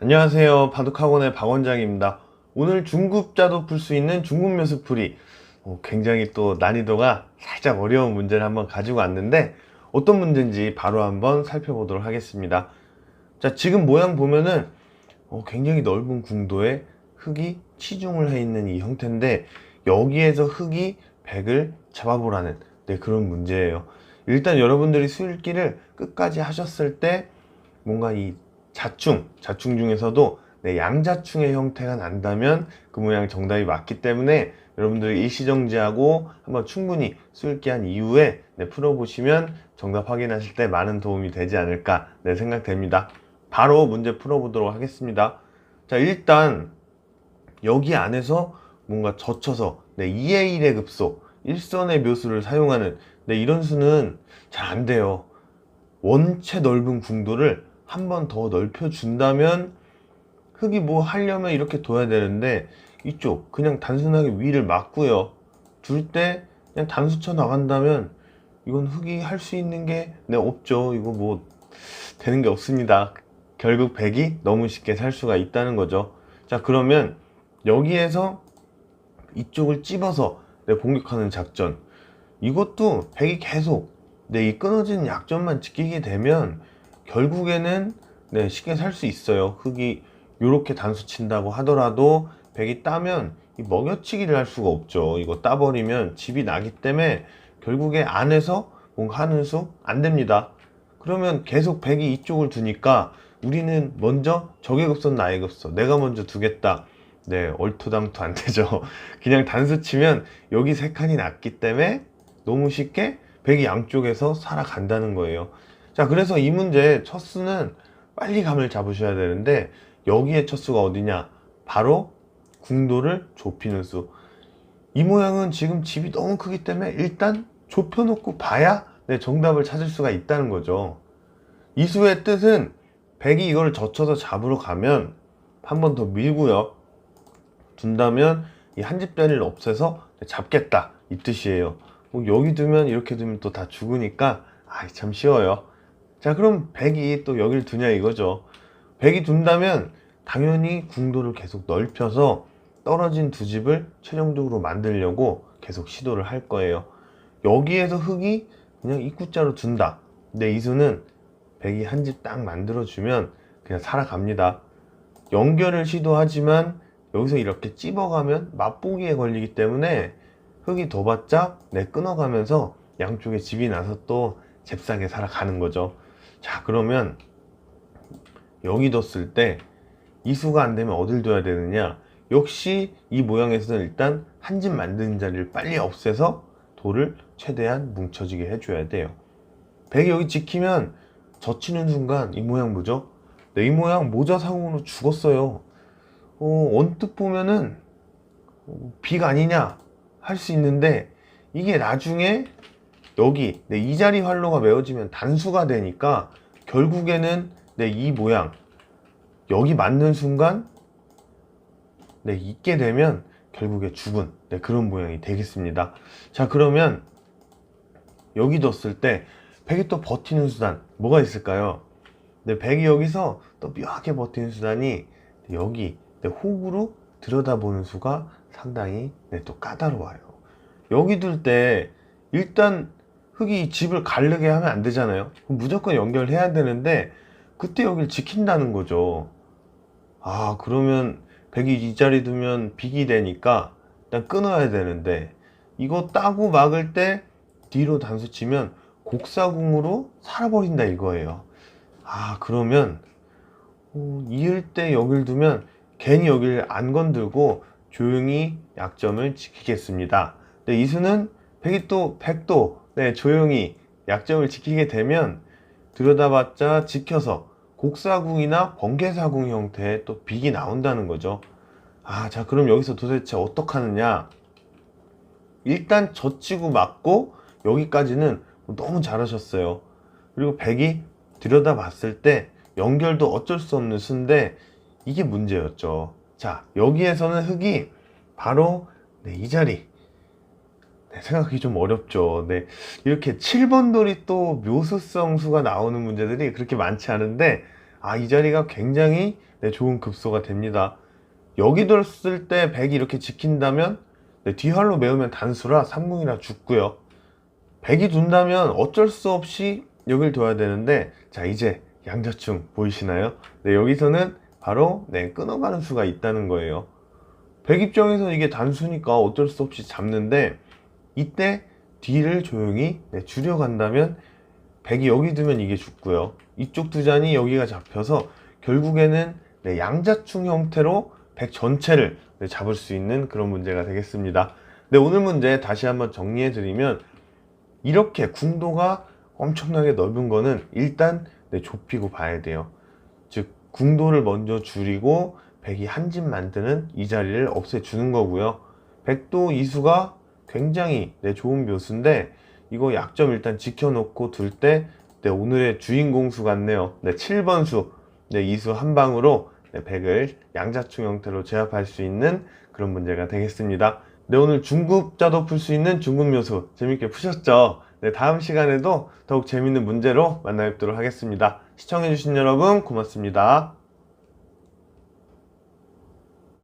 안녕하세요. 바둑학원의 박원장입니다. 오늘 중급자도 풀 수 있는 중급 묘수풀이 어, 굉장히 또 난이도가 살짝 어려운 문제를 한번 가지고 왔는데 어떤 문제인지 바로 한번 살펴보도록 하겠습니다. 자, 지금 모양 보면은 어, 굉장히 넓은 궁도에 흙이 치중을 해 있는 이 형태인데 여기에서 흙이 백을 잡아보라는 네, 그런 문제예요. 일단 여러분들이 수읽기를 끝까지 하셨을 때 뭔가 이 자충, 자충 중에서도 네, 양자충의 형태가 난다면 그 모양 정답이 맞기 때문에 여러분들이 일시정지하고 한번 충분히 수읽기한 이후에 네, 풀어보시면 정답 확인하실 때 많은 도움이 되지 않을까 네, 생각됩니다. 바로 문제 풀어보도록 하겠습니다. 자, 일단 여기 안에서 뭔가 젖혀서 네, 2의 1의 급소, 일선의 묘수를 사용하는 네, 이런 수는 잘 안 돼요. 원체 넓은 궁도를 한 번 더 넓혀준다면 흙이 뭐 하려면 이렇게 둬야 되는데 이쪽 그냥 단순하게 위를 막고요. 둘 때 그냥 단수 쳐 나간다면 이건 흙이 할 수 있는 게 네, 없죠. 이거 뭐 되는 게 없습니다. 결국 백이 너무 쉽게 살 수가 있다는 거죠. 자 그러면 여기에서 이쪽을 찝어서 네, 공격하는 작전 이것도 백이 계속 네, 이 끊어진 약점만 지키게 되면 결국에는 네, 쉽게 살 수 있어요. 흙이 이렇게 단수 친다고 하더라도 백이 따면 이 먹여치기를 할 수가 없죠. 이거 따버리면 집이 나기 때문에 결국에 안에서 뭔가 하는 수 안 됩니다. 그러면 계속 백이 이쪽을 두니까 우리는 먼저 적의 급선 나의 급선 내가 먼저 두겠다. 네, 얼토당토 안 되죠. 그냥 단수 치면 여기 세 칸이 났기 때문에 너무 쉽게 백이 양쪽에서 살아간다는 거예요. 자, 그래서 이 문제 첫 수는 빨리 감을 잡으셔야 되는데 여기에 첫 수가 어디냐? 바로 궁도를 좁히는 수. 이 모양은 지금 집이 너무 크기 때문에 일단 좁혀 놓고 봐야 네, 정답을 찾을 수가 있다는 거죠. 이 수의 뜻은 백이 이걸 젖혀서 잡으러 가면 한 번 더 밀고요. 둔다면 이 한 집자리를 없애서 잡겠다 이 뜻이에요. 뭐 여기 두면 이렇게 두면 또 다 죽으니까 아참 쉬워요. 자 그럼 백이 또 여길 두냐 이거죠. 백이 둔다면 당연히 궁도를 계속 넓혀서 떨어진 두 집을 최종적으로 만들려고 계속 시도를 할 거예요. 여기에서 흙이 그냥 입구자로 둔다. 근데 이수는 백이 한 집 딱 만들어주면 그냥 살아갑니다. 연결을 시도하지만 여기서 이렇게 찝어가면 맛보기에 걸리기 때문에 흙이 둬봤자 내 끊어가면서 양쪽에 집이 나서 또 잽싸게 살아가는 거죠. 자 그러면 여기 뒀을 때 이수가 안 되면 어딜 둬야 되느냐? 역시 이 모양에서는 일단 한 집 만드는 자리를 빨리 없애서 돌을 최대한 뭉쳐지게 해줘야 돼요. 백이 여기 지키면 젖히는 순간 이 모양 뭐죠? 네, 이 모양 모자 상으로 죽었어요. 어, 언뜻 보면은 어, 빅 아니냐 할 수 있는데 이게 나중에 여기 네, 이 자리 활로가 메워지면 단수가 되니까 결국에는 네, 이 모양 여기 맞는 순간 네, 있게 되면 결국에 죽은 네, 그런 모양이 되겠습니다. 자 그러면 여기 뒀을 때 백이 또 버티는 수단 뭐가 있을까요? 네, 백이 여기서 또 묘하게 버티는 수단이 여기 네, 호구로 들여다보는 수가 상당히 네, 또 까다로워요. 여기 둘 때 일단 흙이 집을 가르게 하면 안 되잖아요. 그럼 무조건 연결해야 되는데 그때 여기를 지킨다는 거죠. 아 그러면 백이 이 자리 두면 빅이 되니까 일단 끊어야 되는데 이거 따고 막을 때 뒤로 단수 치면 곡사궁으로 살아버린다 이거예요. 아 그러면 어, 이을 때 여길 두면 괜히 여기를 안 건들고 조용히 약점을 지키겠습니다. 근데 이수는 백이 또 백도 네, 조용히 약점을 지키게 되면 들여다봤자 지켜서 곡사궁이나 번개사궁 형태의 또 빅이 나온다는 거죠. 아, 자, 그럼 여기서 도대체 어떡하느냐? 일단 젖히고 맞고 여기까지는 너무 잘하셨어요. 그리고 백이 들여다봤을 때 연결도 어쩔 수 없는 수인데 이게 문제였죠. 자, 여기에서는 흙이 바로 네, 이 자리. 네, 생각하기 좀 어렵죠. 네, 이렇게 7번 돌이 또 묘수성 수가 나오는 문제들이 그렇게 많지 않은데 아, 이 자리가 굉장히 네, 좋은 급소가 됩니다. 여기 뒀을 때 100이 이렇게 지킨다면 네, 뒤활로 메우면 단수라 3궁이라 죽고요. 100이 둔다면 어쩔 수 없이 여길 둬야 되는데 자 이제 양자충 보이시나요? 네, 여기서는 바로 네, 끊어가는 수가 있다는 거예요. 100 입장에서 이게 단수니까 어쩔 수 없이 잡는데 이때 뒤를 조용히 네, 줄여간다면 100이 여기 두면 이게 죽고요. 이쪽 두 잔이 여기가 잡혀서 결국에는 네, 양자충 형태로 100 전체를 네, 잡을 수 있는 그런 문제가 되겠습니다. 네, 오늘 문제 다시 한번 정리해 드리면 이렇게 궁도가 엄청나게 넓은 거는 일단 네, 좁히고 봐야 돼요. 즉 궁도를 먼저 줄이고 100이 한 집 만드는 이 자리를 없애주는 거고요. 100도 이수가 굉장히 네, 좋은 묘수인데 이거 약점 일단 지켜놓고 둘때 네, 오늘의 주인공 수 같네요. 네, 7번 수. 네, 이수 한 방으로 네, 100을 양자충 형태로 제압할 수 있는 그런 문제가 되겠습니다. 네, 오늘 중급자도 풀 수 있는 중급 묘수 재밌게 푸셨죠? 네, 다음 시간에도 더욱 재밌는 문제로 만나 뵙도록 하겠습니다. 시청해주신 여러분 고맙습니다.